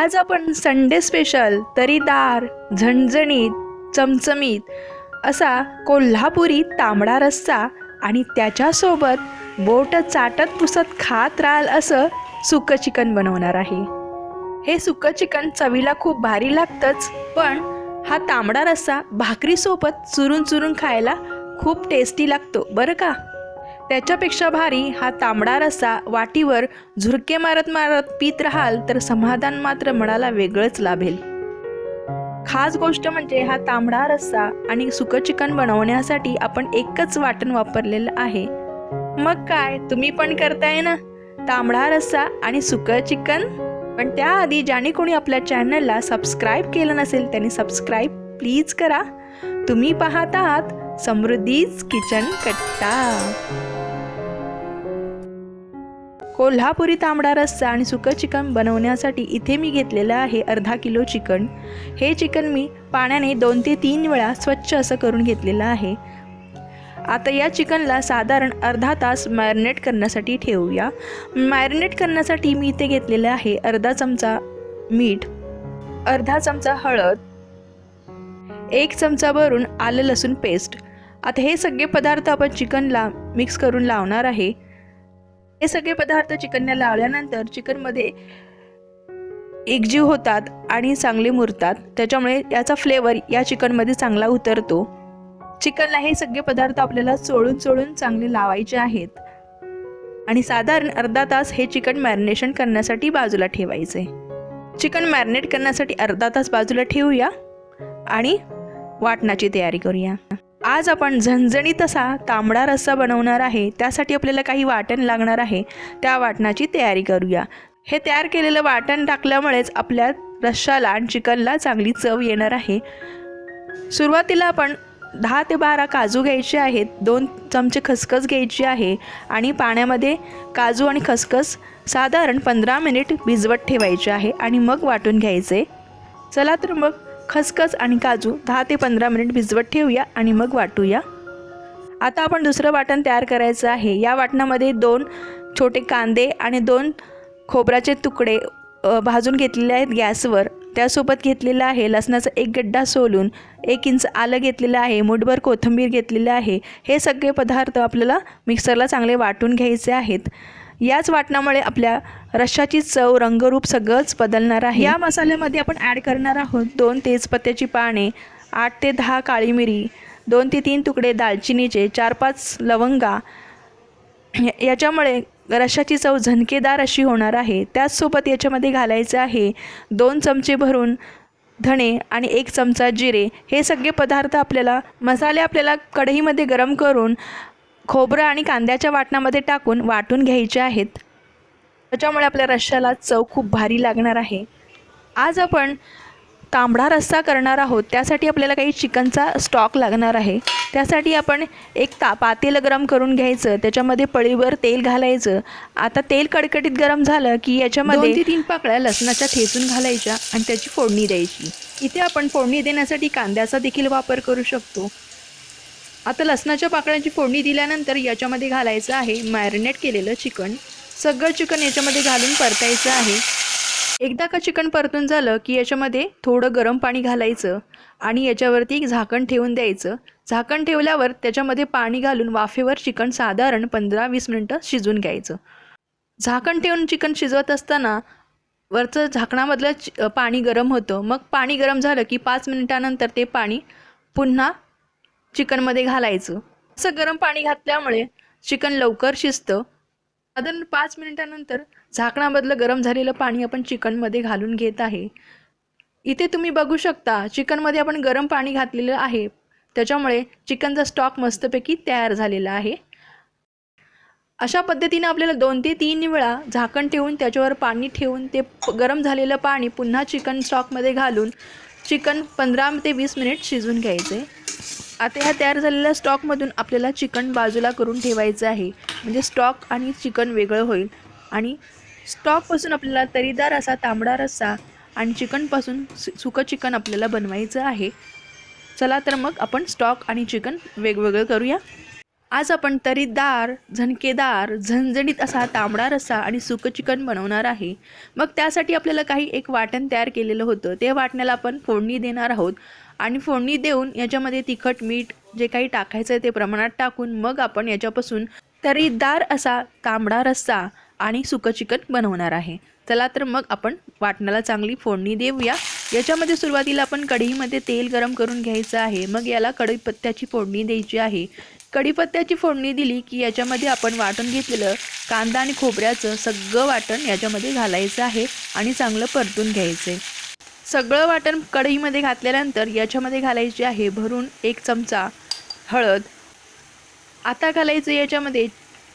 आज आपण Sunday special तरीदार झणझणीत चमचमीत असा कोल्हापुरी तांबडा रस्सा आणि त्याच्यासोबत बोट चाटत पुसत खात राहाल असं सुकं चिकन बनवणार आहे. हे सुकं चिकन चवीला खूप भारी लागतंच पण हा तांबडा रस्सा भाकरीसोबत चुरून चुरून खायला खूप टेस्टी लागतो बरं का? त्याच्यापेक्षा भारी हा तांबडा रस्सा वाटीवर झुरके मारत मारत पीत राहाल तर समाधान मात्र मनाला वेगळंच लाभेल. खास गोष्ट म्हणजे हा तांबडा रस्सा आणि सुकं चिकन बनवण्यासाठी आपण एकच वाटण वापरलेलं आहे. मग काय तुम्ही पण करताय ना? तांबडा रस्सा आणि सुकं चिकन? पण त्याआधी ज्याने कोणी आपल्या चॅनलला सबस्क्राईब केलं नसेल त्यांनी सबस्क्राईब प्लीज करा. तुम्ही पाहत आहात समृद्धीच किचन कट्टा. कोल्हापुरी तांबडा रस्सा आणि सुकं चिकन बनवण्यासाठी इथे मी घेतलेलं आहे अर्धा किलो चिकन. हे चिकन मी पाण्याने दोन ते तीन वेळा स्वच्छ असं करून घेतलेलं आहे. आता या चिकनला साधारण अर्धा तास मॅरिनेट करण्यासाठी ठेवूया. मॅरिनेट करण्यासाठी मी इथे घेतलेलं आहे अर्धा चमचा मीठ अर्धा चमचा हळद एक चमचा भरून आलं लसूण पेस्ट. आता हे सगळे पदार्थ आपण चिकनला मिक्स करून लावणार आहे. हे सगळे पदार्थ चिकनला लावल्यानंतर चिकनमध्ये एकजीव होतात आणि चांगले मुरतात. त्याच्यामुळे याचा फ्लेवर या चिकनमध्ये चांगला उतरतो. चिकनला हे सगळे पदार्थ आपल्याला चोळून चोळून चांगले लावायचे आहेत. आणि साधारण अर्धा तास हे चिकन मॅरिनेशन करण्यासाठी बाजूला ठेवायचे. चिकन मॅरिनेट करण्यासाठी अर्धा तास बाजूला ठेवूया आणि वाटणाची तयारी करूया. आज आपण झणझणीत असा तांबडा रस्सा बनवणार आहे. त्यासाठी आपल्याला काही वाटण लागणार आहे. त्या वाटणाची तयारी करूया. हे तयार केलेलं वाटण टाकल्यामुळेच आपल्या रश्शाला आणि चिकनला चांगली चव येणार आहे. सुरुवातीला आपण दहा ते बारा काजू घ्यायचे आहेत. दोन चमचे खसखस घ्यायची आहे आणि पाण्यामध्ये काजू आणि खसखस साधारण पंधरा मिनिट भिजवत ठेवायचे आहे आणि मग वाटून घ्यायचे. चला तर मग खसखस आणि काजू दहा ते पंधरा मिनिट भिजवत ठेवूया आणि मग वाटूया. आता आपण दुसरं वाटण तयार करायचं आहे. या वाटणामध्ये दोन छोटे कांदे आणि दोन खोबऱ्याचे तुकडे भाजून घेतलेले आहेत गॅसवर. त्यासोबत घेतलेलं आहे लसणाचा एक गड्डा सोलून एक इंच आलं घेतलेलं आहे मुठभर कोथिंबीर घेतलेलं आहे. हे सगळे पदार्थ आपल्याला मिक्सरला चांगले वाटून घ्यायचे आहेत. याच वाटणामुळे आपल्या रश्शाची चव रंगरूप सगळंच बदलणार आहे. या मसाल्यामध्ये आपण ॲड करणार आहोत दोन तेजपत्त्याची पाने आठ ते दहा काळी मिरी दोन ते तीन तुकडे दालचिनीचे चार पाच लवंगा. या- याच्यामुळे रशाची चव झणकेदार अशी होणार आहे. त्याचसोबत याच्यामध्ये घालायचं आहे दोन चमचे भरून धणे आणि एक चमचा जिरे. हे सगळे पदार्थ आपल्याला मसाले आपल्याला कढईमध्ये गरम करून खोबरं आणि कांद्याच्या वाटणामध्ये टाकून वाटून घ्यायचे आहेत. त्याच्यामुळे आपल्या रश्श्याला चव खूप भारी लागणार आहे. आज आपण तांबडा रस्सा करणार आहोत. त्यासाठी आपल्याला काही चिकनचा स्टॉक लागणार आहे. त्यासाठी आपण एक ता पातेल गरम करून घ्यायचं. त्याच्यामध्ये पळीवर तेल घालायचं. आता तेल कडकडीत गरम झालं की याच्यामध्ये तीन पाकळ्या लसणाच्या ठेचून घालायच्या आणि त्याची फोडणी द्यायची. इथे आपण फोडणी देण्यासाठी कांद्याचा देखील वापर करू शकतो. आता लसणाच्या पाकळ्यांची फोडणी दिल्यानंतर याच्यामध्ये घालायचं आहे मॅरिनेट केलेलं चिकन. सगळं चिकन याच्यामध्ये घालून परतायचं आहे. एकदा का चिकन परतून झालं की याच्यामध्ये थोडं गरम पाणी घालायचं आणि याच्यावरती एक झाकण ठेवून द्यायचं. झाकण ठेवल्यावर त्याच्यामध्ये पाणी घालून वाफेवर चिकन साधारण पंधरा वीस मिनटं शिजून घ्यायचं. झाकण ठेवून चिकन शिजवत असताना वरचं झाकणामधलं चि- पाणी गरम होतं. मग पाणी गरम झालं की पाच मिनिटानंतर ते पाणी पुन्हा चिकनमध्ये घालायचं. असं गरम पाणी घातल्यामुळे चिकन लवकर शिजतं. साधारण पाच मिनिटानंतर झाकणामधलं गरम झालेलं पाणी आपण चिकनमध्ये घालून घेत आहे. इथे तुम्ही बघू शकता चिकनमध्ये आपण गरम पाणी घातलेलं आहे. त्याच्यामुळे चिकनचा स्टॉक मस्तपैकी तयार झालेला आहे. अशा पद्धतीने आपल्याला दोन ते तीन वेळा झाकण ठेवून त्याच्यावर पाणी ठेवून ते गरम झालेलं पाणी पुन्हा चिकन स्टॉकमध्ये घालून चिकन पंधरा ते वीस मिनिट शिजून घ्यायचे. आता ह्या तयार झालेल्या स्टॉकमधून आपल्याला चिकन बाजूला करून ठेवायचं आहे. म्हणजे स्टॉक आणि चिकन वेगळं होईल. आणि स्टॉकपासून आपल्याला तरीदार असा तांबडा रस्सा आणि चिकनपासून सु सुकं चिकन आपल्याला बनवायचं आहे. चला तर मग आपण स्टॉक आणि चिकन वेगवेगळं करूया. आज आपण तरीदार झणकेदार झणझणीत असा तांबडा रस्सा आणि सुकं चिकन बनवणार आहे. मग त्यासाठी आपल्याला काही एक वाटण तयार केलेलं होतं. ते वाटण्याला आपण फोडणी देणार आहोत. आणि फोडणी देऊन याच्यामध्ये तिखट मीठ जे काही टाकायचं आहे ते प्रमाणात टाकून मग आपण याच्यापासून तरीदार असा तांबडा रस्सा आणि सुकं चिकन बनवणार आहे. चला तर मग आपण वाटणाला चांगली फोडणी देऊया. याच्यामध्ये सुरुवातीला आपण कढईमध्ये तेल गरम करून घ्यायचं आहे. मग याला कढीपत्त्याची फोडणी द्यायची आहे. कढीपत्त्याची फोडणी दिली की याच्यामध्ये आपण वाटून घेतलेलं कांदा आणि खोबऱ्याचं सगळं वाटण याच्यामध्ये घालायचं आहे आणि चांगलं परतून घ्यायचं आहे सगळं वाटण कढईमध्ये घातल्यानंतर याच्यामध्ये घालायचे आहे भरून एक चमचा हळद. आता घालायचं याच्यामध्ये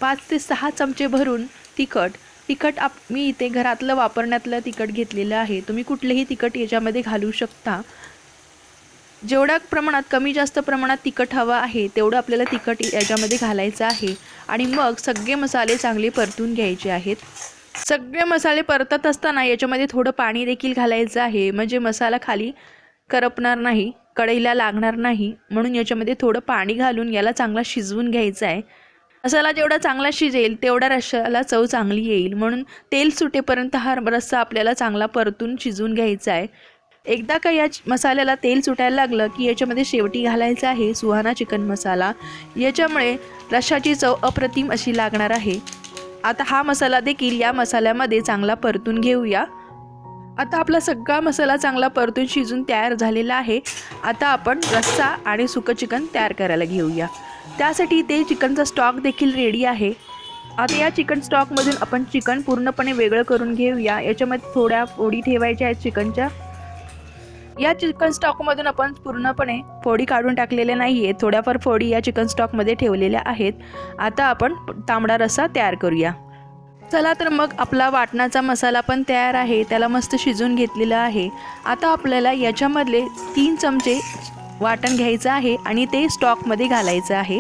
पाच ते सहा चमचे भरून तिखट. तिखट आप मी इथे घरातलं वापरण्यातलं तिखट घेतलेलं आहे. तुम्ही कुठलेही तिखट याच्यामध्ये घालू शकता. जेवढ्या प्रमाणात कमी जास्त प्रमाणात तिखट हवं आहे तेवढं आपल्याला तिखट याच्यामध्ये घालायचं आहे. आणि मग सगळे मसाले चांगले परतून घ्यायचे आहेत. सगळे मसाले परतत असताना याच्यामध्ये थोडं पाणी देखील घालायचं आहे. म्हणजे मसाला खाली करपणार नाही कढईला लागणार नाही. म्हणून याच्यामध्ये थोडं पाणी घालून याला चांगला शिजवून घ्यायचं आहे. मसाला जेवढा चांगला शिजेल तेवढा रश्श्याला चव चांगली येईल. म्हणून तेल सुटेपर्यंत हा रस्सा आपल्याला चांगला परतून शिजून घ्यायचा आहे. एकदा का या मसाल्याला तेल सुटायला लागलं की याच्यामध्ये शेवटी घालायचं आहे सुहाना चिकन मसाला. याच्यामुळे रश्शाची चव अप्रतिम अशी लागणार आहे. आता हा मसाला देखील या मसाल्यामध्ये चांगला परतून घेऊया. आता आपला सगळा मसाला चांगला परतून शिजून तयार झालेला आहे. आता आपण रस्सा आणि सुकं चिकन तयार करायला घेऊया. त्यासाठी ते चिकनचा स्टॉक देखील रेडी आहे. आता या चिकन स्टॉकमधून आपण चिकन पूर्णपणे वेगळं करून घेऊया. याच्यामध्ये थोड्या फोडी ठेवायच्या आहेत चिकनच्या या चिकन स्टॉकमधून आपण पूर्णपणे फोडी काढून टाकलेल्या नाही आहेत थोड्याफार फोडी या चिकन स्टॉकमध्ये ठेवलेल्या आहेत. आता आपण तांबडा रस्सा तयार करूया. चला तर मग आपला वाटणाचा मसाला पण तयार आहे. त्याला मस्त शिजून घेतलेला आहे. आता आपल्याला याच्यामधले तीन चमचे वाटण घ्यायचं आहे आणि ते स्टॉकमध्ये घालायचं आहे.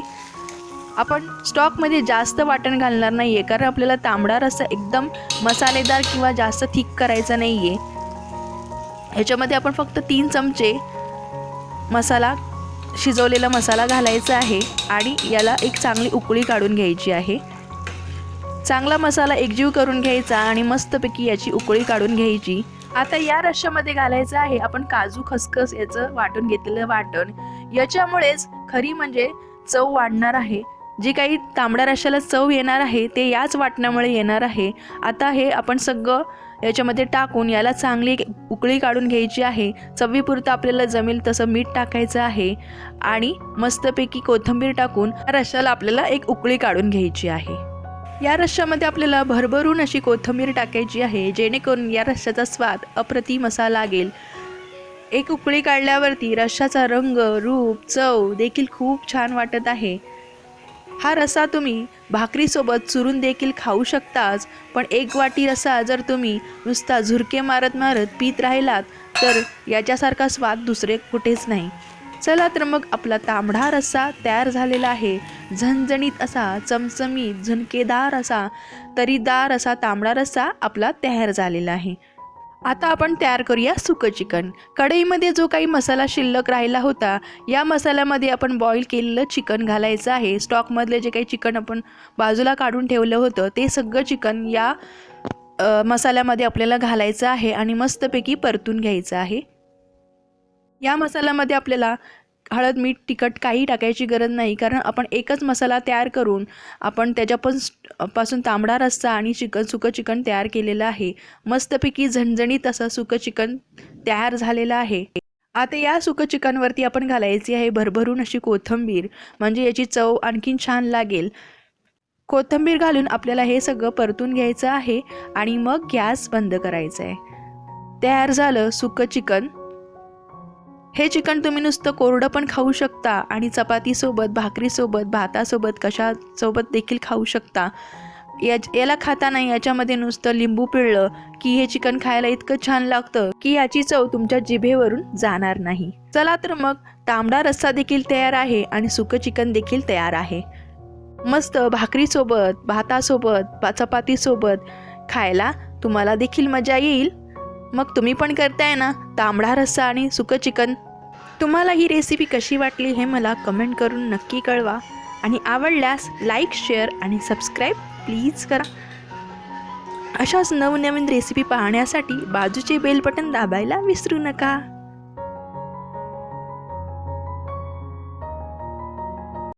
आपण स्टॉकमध्ये जास्त वाटण घालणार नाही आहे कारण आपल्याला तांबडा रस्सा एकदम मसालेदार किंवा जास्त थिक करायचा नाही आहे ह्याच्यामध्ये आपण फक्त तीन चमचे मसाला शिजवलेला मसाला घालायचा आहे आणि याला एक चांगली उकळी काढून घ्यायची आहे. चांगला मसाला एकजीव करून घ्यायचा आणि मस्तपैकी याची उकळी काढून घ्यायची. आता या रश्श्यामध्ये घालायचं आहे. आपण काजू खसखस याचं वाटून घेतलेलं वाटण. याच्यामुळेच खरी म्हणजे चव वाढणार आहे. जी काही तांबड्या रश्श्याला चव येणार आहे ते याच वाटण्यामुळे येणार आहे. आता हे आपण सगळं याच्यामध्ये टाकून याला चांगली उकळी काढून घ्यायची आहे. चवीपुरतं आपल्याला जमेल तसं मीठ टाकायचं आहे. आणि मस्तपैकी कोथिंबीर टाकून रश्श्याला आपल्याला एक उकळी काढून घ्यायची आहे. या रश्श्यामध्ये आपल्याला भरभरून अशी कोथिंबीर टाकायची आहे जेणेकरून या रश्श्याचा स्वाद अप्रतिम असा लागेल. एक उकळी काढल्यावरती रश्श्याचा रंग रूप चव देखील खूप छान वाटत आहे. हा रसा तुम्ही भाकरीसोबत चुरून देखील खाऊ शकताच पण एक वाटी रसा जर तुम्ही नुसता झुरके मारत मारत पीत राहिलात तर याच्यासारखा स्वाद दुसरे कुठेच नाही. चला तर मग आपला तांबडा रस्सा तयार झालेला आहे. झणझणीत असा चमचमीत झणकेदार असा तरीदार असा तांबडा रस्सा आपला तयार झालेला आहे. आता आपण तयार करूया सुकं चिकन. कढईमध्ये जो काही मसाला शिल्लक राहिला होता या मसाल्यामध्ये आपण बॉईल केलेलं चिकन घालायचं आहे. स्टॉकमधले जे काही चिकन आपण बाजूला काढून ठेवलं होतं ते सगळं चिकन या मसाल्यामध्ये आपल्याला घालायचं आहे आणि मस्तपैकी परतून घ्यायचं आहे. या मसाल्यामध्ये आपल्याला हळद मीठ तिखट काही टाकायची गरज नाही. कारण आपण एकच मसाला तयार करून आपण त्याच्यापणपासून तांबडा रस्सा आणि चिकन सुकं चिकन तयार केलेलं आहे. मस्तपैकी झणझणीत असं सुकं चिकन तयार झालेलं आहे. आता या सुकं चिकनवरती आपण घालायची आहे भरभरून अशी कोथिंबीर. म्हणजे याची चव आणखीन छान लागेल. कोथिंबीर घालून आपल्याला हे सगळं परतून घ्यायचं आहे आणि मग गॅस बंद करायचा आहे तयार झालं सुकं चिकन. हे चिकन तुम्ही नुसतं कोरडं पण खाऊ शकता आणि चपातीसोबत भाकरीसोबत भातासोबत कशासोबत देखील खाऊ शकता. या याला खाताना याच्यामध्ये नुसतं लिंबू पिळलं की हे चिकन खायला इतकं छान लागतं की याची चव तुमच्या जिभेवरून जाणार नाही. चला तर मग तांबडा रस्सा देखील तयार आहे आणि सुकं चिकन देखील तयार आहे. मस्त भाकरीसोबत भातासोबत बा- चपातीसोबत खायला तुम्हाला देखील मजा येईल. मग तुम्ही पण करताय ना तांबडा रस्सा आणि सुकं चिकन? तुम्हाला ही रेसिपी कशी वाटली हे मला कमेंट करून नक्की कळवा. आणि आवडल्यास लाईक शेअर आणि सबस्क्राईब प्लीज करा. अशाच नवनवीन रेसिपी पाहण्यासाठी बाजूचे बेल बटन दाबायला विसरू नका.